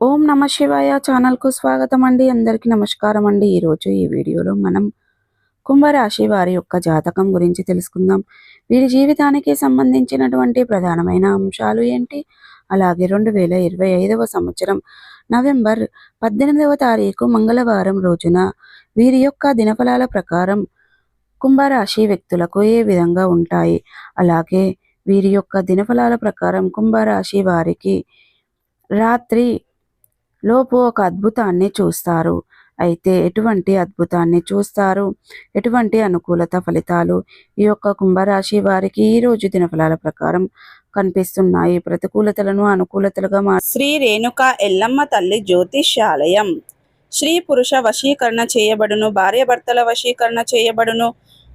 ఓం నమ శివాయ ఛానల్కు స్వాగతం అండి. అందరికీ నమస్కారం అండి. ఈరోజు ఈ వీడియోలో మనం కుంభరాశి వారి యొక్క జాతకం గురించి తెలుసుకుందాం. వీరి జీవితానికి సంబంధించినటువంటి ప్రధానమైన అంశాలు ఏంటి? అలాగే రెండు వేల ఇరవై ఐదవ సంవత్సరం నవంబర్ పద్దెనిమిదవ తారీఖు మంగళవారం రోజున వీరి యొక్క దినఫలాల ప్రకారం కుంభరాశి వ్యక్తులకు ఏ విధంగా ఉంటాయి? అలాగే వీరి యొక్క దినఫలాల ప్రకారం కుంభరాశి వారికి రాత్రి లోపు ఒక అద్భుతాన్ని చూస్తారు. అయితే ఎటువంటి అద్భుతాన్ని చూస్తారు? ఎటువంటి అనుకూలత ఫలితాలు? ఈ యొక్క కుంభరాశి వారికి ఈ రోజు దినఫలాల ప్రకారం కనిపిస్తున్నాయి. ప్రతికూలతలను అనుకూలతలుగా మా శ్రీ రేణుక ఎల్లమ్మ తల్లి జ్యోతిష్యాలయం. స్త్రీ పురుష వశీకరణ చేయబడును భార్యాభర్తల వశీకరణ చేయబడును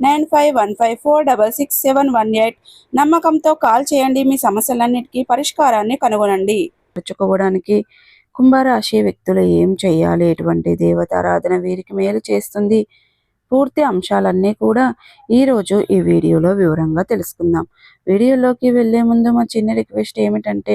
nine five one five four double six seven one eight నమ్మకంతో కాల్ చేయండి. మీ సమస్యలన్నిటికీ పరిష్కారాన్ని కనుగొనండి. తెచ్చుకోవడానికి కుంభరాశి వ్యక్తులు ఏం చేయాలి? ఎటువంటి దేవతారాధన వీరికి మేలు చేస్తుంది? పూర్తి అంశాలన్నీ కూడా ఈరోజు ఈ వీడియోలో వివరంగా తెలుసుకుందాం. వీడియోలోకి వెళ్ళే ముందు మా చిన్న రిక్వెస్ట్ ఏమిటంటే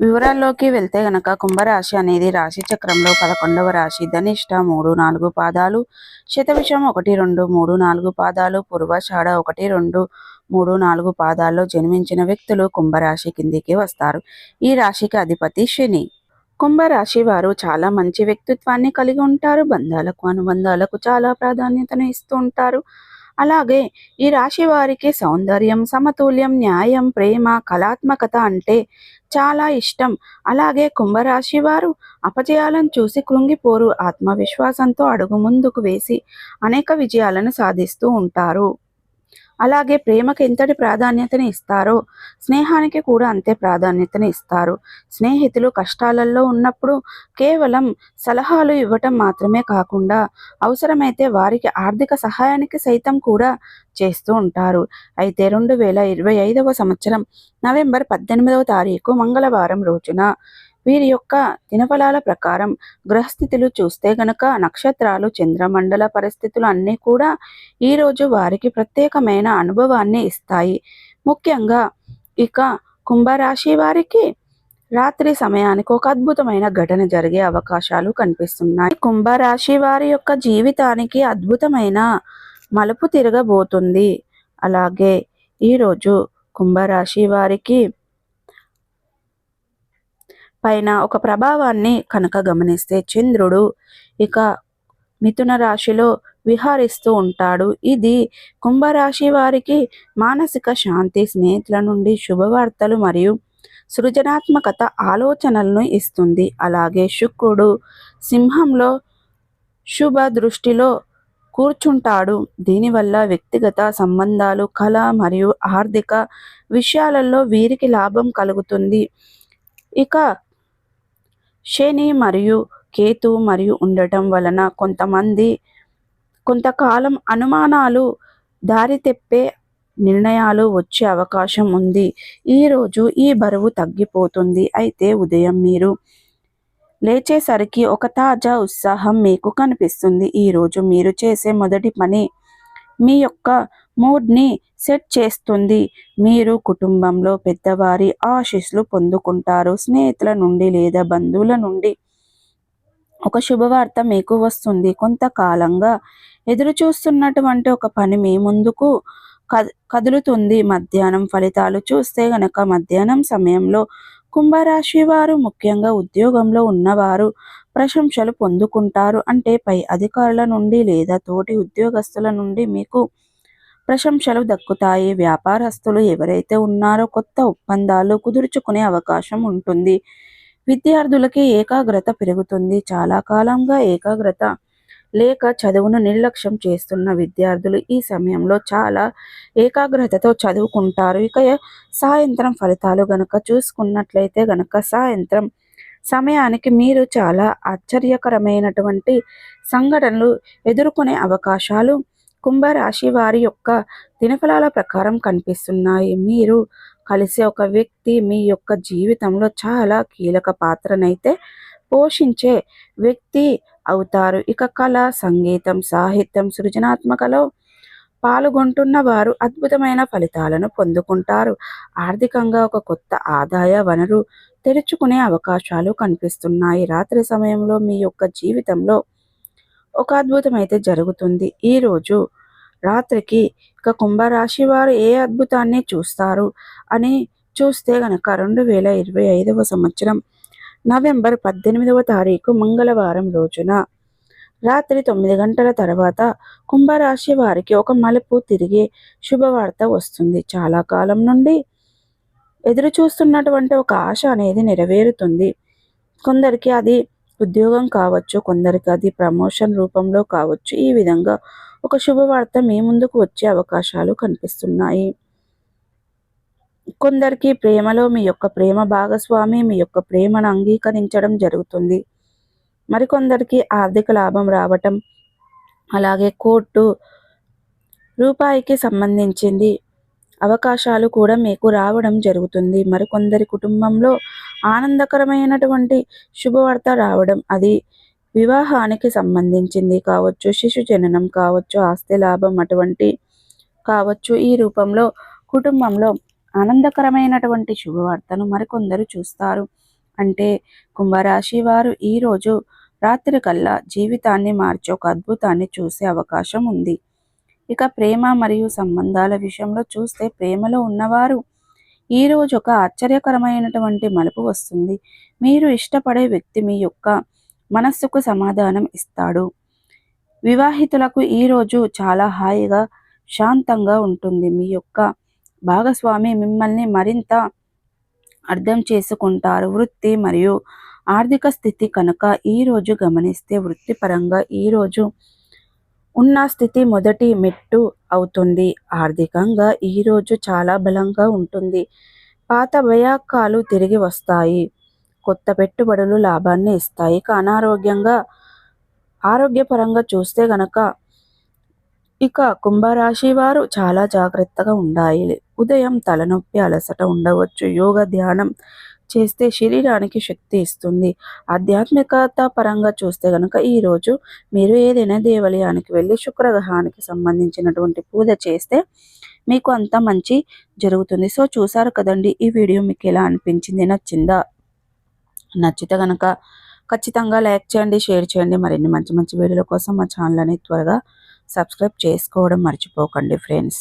వివరాల్లోకి వెళ్తే గనక కుంభరాశి అనేది రాశి చక్రంలో పదకొండవ రాశి. ధనిష్ట మూడు నాలుగు పాదాలు శతవిషం ఒకటి రెండు మూడు నాలుగు పాదాలు పూర్వషాఢ ఒకటి రెండు మూడు నాలుగు పాదాల్లో జన్మించిన వ్యక్తులు కుంభరాశి కిందికి వస్తారు. ఈ రాశికి అధిపతి శని. కుంభరాశి వారు చాలా మంచి వ్యక్తిత్వాన్ని కలిగి ఉంటారు బంధాలకు అనుబంధాలకు చాలా ప్రాధాన్యతను ఇస్తూ ఉంటారు. అలాగే ఈ రాశి వారికి సౌందర్యం సమతుల్యం న్యాయం ప్రేమ కళాత్మకత అంటే చాలా ఇష్టం. అలాగే కుంభరాశి వారు అపజయాలను చూసి కృంగిపోరు ఆత్మవిశ్వాసంతో అడుగు ముందుకు వేసి అనేక విజయాలను సాధిస్తూ ఉంటారు. అలాగే ప్రేమకి ఎంతటి ప్రాధాన్యతని ఇస్తారో స్నేహానికి కూడా అంతే ప్రాధాన్యతని ఇస్తారు. స్నేహితులు కష్టాలలో ఉన్నప్పుడు కేవలం సలహాలు ఇవ్వటం మాత్రమే కాకుండా అవసరమైతే వారికి ఆర్థిక సహాయానికి సైతం కూడా చేస్తూ ఉంటారు. అయితే రెండు వేల ఇరవై ఐదవ సంవత్సరం నవంబర్ పద్దెనిమిదవ తారీఖు మంగళవారం రోజున వీరి యొక్క దినఫలాల ప్రకారం గ్రహస్థితులు చూస్తే గనక నక్షత్రాలు చంద్రమండల పరిస్థితులు అన్నీ కూడా ఈరోజు వారికి ప్రత్యేకమైన అనుభవాన్ని ఇస్తాయి. ముఖ్యంగా ఇక కుంభరాశి వారికి రాత్రి సమయానికి ఒక అద్భుతమైన ఘటన జరిగే అవకాశాలు కనిపిస్తున్నాయి. కుంభరాశి వారి యొక్క జీవితానికి అద్భుతమైన మలుపు తిరగబోతుంది. అలాగే ఈరోజు కుంభరాశి వారికి పైన ఒక ప్రభావాన్ని కనుక గమనిస్తే చంద్రుడు ఇక మిథున రాశిలో విహారిస్తూ ఉంటాడు. ఇది కుంభరాశి వారికి మానసిక శాంతి స్నేహితుల నుండి శుభవార్తలు మరియు సృజనాత్మకత ఆలోచనలను ఇస్తుంది. అలాగే శుక్రుడు సింహంలో శుభ దృష్టిలో కూర్చుంటాడు. దీనివల్ల వ్యక్తిగత సంబంధాలు కళ మరియు ఆర్థిక విషయాలలో వీరికి లాభం కలుగుతుంది. ఇక శని మరియు కేతు మరియు ఉండటం వలన కొంతమంది కొంతకాలం అనుమానాలు దారి తెప్పే నిర్ణయాలు వచ్చే అవకాశం ఉంది. ఈరోజు ఈ బరువు తగ్గిపోతుంది. అయితే ఉదయం మీరు లేచేసరికి ఒక తాజా ఉత్సాహం మీకు కనిపిస్తుంది. ఈరోజు మీరు చేసే మొదటి పని మీ యొక్క మూడ్ని సెట్ చేస్తుంది. మీరు కుటుంబంలో పెద్దవారి ఆశీస్సులు పొందుకుంటారు. స్నేహితుల నుండి లేదా బంధువుల నుండి ఒక శుభవార్త మీకు వస్తుంది. కొంతకాలంగా ఎదురు చూస్తున్నటువంటి ఒక పని మీ ముందుకు కదులుతుంది. మధ్యాహ్నం ఫలితాలు చూస్తే గనక మధ్యాహ్నం సమయంలో కుంభరాశి వారు ముఖ్యంగా ఉద్యోగంలో ఉన్నవారు ప్రశంసలు పొందుకుంటారు. అంటే పై అధికారుల నుండి లేదా తోటి ఉద్యోగస్తుల నుండి మీకు ప్రశంసలు దక్కుతాయి. వ్యాపారస్తులు ఎవరైతే ఉన్నారో కొత్త ఒప్పందాలు కుదుర్చుకునే అవకాశం ఉంటుంది. విద్యార్థులకి ఏకాగ్రత పెరుగుతుంది. చాలా కాలంగా ఏకాగ్రత లేక చదువును నిర్లక్ష్యం చేస్తున్న విద్యార్థులు ఈ సమయంలో చాలా ఏకాగ్రతతో చదువుకుంటారు. ఇక సాయంత్రం ఫలితాలు గనక చూసుకున్నట్లయితే గనక సాయంత్రం సమయానికి మీరు చాలా ఆశ్చర్యకరమైనటువంటి సంఘటనలు ఎదుర్కొనే అవకాశాలు కుంభరాశి వారి యొక్క దినఫలాల ప్రకారం కనిపిస్తున్నాయి. మీరు కలిసే ఒక వ్యక్తి మీ యొక్క జీవితంలో చాలా కీలక పాత్రనైతే పోషించే వ్యక్తి అవుతారు. ఇక కళ సంగీతం సాహిత్యం సృజనాత్మకలో పాల్గొంటున్న వారు అద్భుతమైన ఫలితాలను పొందుకుంటారు. ఆర్థికంగా ఒక కొత్త ఆదాయ వనరు తెరుచుకునే అవకాశాలు కనిపిస్తున్నాయి. రాత్రి సమయంలో మీ యొక్క జీవితంలో ఒక అద్భుతం అయితే జరుగుతుంది ఈరోజు రాత్రికి ఇక కుంభరాశి వారు ఏ అద్భుతాన్ని చూస్తారు అని చూస్తే గనక రెండు వేల ఇరవై ఐదవ సంవత్సరం నవంబర్ పద్దెనిమిదవ తారీఖు మంగళవారం రోజున రాత్రి తొమ్మిది గంటల తర్వాత కుంభరాశి వారికి ఒక మలుపు తిరిగే శుభవార్త వస్తుంది. చాలా కాలం నుండి ఎదురు చూస్తున్నటువంటి ఒక ఆశ అనేది నెరవేరుతుంది. కొందరికి అది ఉద్యోగం కావచ్చు కొందరికి అది ప్రమోషన్ రూపంలో కావచ్చు. ఈ విధంగా ఒక శుభవార్త మీ ముందుకు వచ్చే అవకాశాలు కనిపిస్తున్నాయి. కొందరికి ప్రేమలో మీ యొక్క ప్రేమ భాగస్వామి మీ యొక్క ప్రేమను అంగీకరించడం జరుగుతుంది. మరికొందరికి ఆర్థిక లాభం రావటం అలాగే కోర్టు రూపాయికి సంబంధించింది అవకాశాలు కూడా మీకు రావడం జరుగుతుంది. మరికొందరి కుటుంబంలో ఆనందకరమైనటువంటి శుభవార్త రావడం అది వివాహానికి సంబంధించింది కావచ్చు శిశు జననం కావచ్చు ఆస్తి లాభం అటువంటి కావచ్చు. ఈ రూపంలో కుటుంబంలో ఆనందకరమైనటువంటి శుభవార్తను మరికొందరు చూస్తారు. అంటే కుంభరాశి వారు ఈరోజు రాత్రి కల్లా జీవితాన్ని మార్చే ఒక అద్భుతాన్ని చూసే అవకాశం ఉంది. ఇక ప్రేమ మరియు సంబంధాల విషయంలో చూస్తే ప్రేమలో ఉన్నవారు ఈరోజు ఒక ఆశ్చర్యకరమైనటువంటి మలుపు వస్తుంది. మీరు ఇష్టపడే వ్యక్తి మీ యొక్క మనస్సుకు సమాధానం ఇస్తాడు. వివాహితులకు ఈరోజు చాలా హాయిగా శాంతంగా ఉంటుంది. మీ యొక్క భాగస్వామి మిమ్మల్ని మరింత అర్థం చేసుకుంటారు. వృత్తి మరియు ఆర్థిక స్థితి కనుక ఈరోజు గమనిస్తే వృత్తిపరంగా ఈరోజు ఉన్న స్థితి మొదటి మెట్టు అవుతుంది. ఆర్థికంగా ఈరోజు చాలా బలంగా ఉంటుంది. పాత భయాకాలు తిరిగి వస్తాయి. కొత్త పెట్టుబడులు లాభాన్ని ఇస్తాయి. ఇక అనారోగ్యంగా ఆరోగ్యపరంగా చూస్తే గనక ఇక కుంభరాశి వారు చాలా జాగ్రత్తగా ఉండాలి. ఉదయం తలనొప్పి అలసట ఉండవచ్చు. యోగ ధ్యానం చేస్తే శరీరానికి శక్తి ఇస్తుంది. ఆధ్యాత్మికత పరంగా చూస్తే కనుక ఈరోజు మీరు ఏదైనా దేవాలయానికి వెళ్ళి శుక్రగ్రహానికి సంబంధించినటువంటి పూజ చేస్తే మీకు అంత మంచి జరుగుతుంది. సో చూసారు కదండి ఈ వీడియో మీకు ఎలా అనిపించింది నచ్చిందా? నచ్చితే కనుక ఖచ్చితంగా లైక్ చేయండి షేర్ చేయండి. మరిన్ని మంచి మంచి వీడియోల కోసం మా ఛానల్ త్వరగా సబ్స్క్రైబ్ చేసుకోవడం మర్చిపోకండి ఫ్రెండ్స్.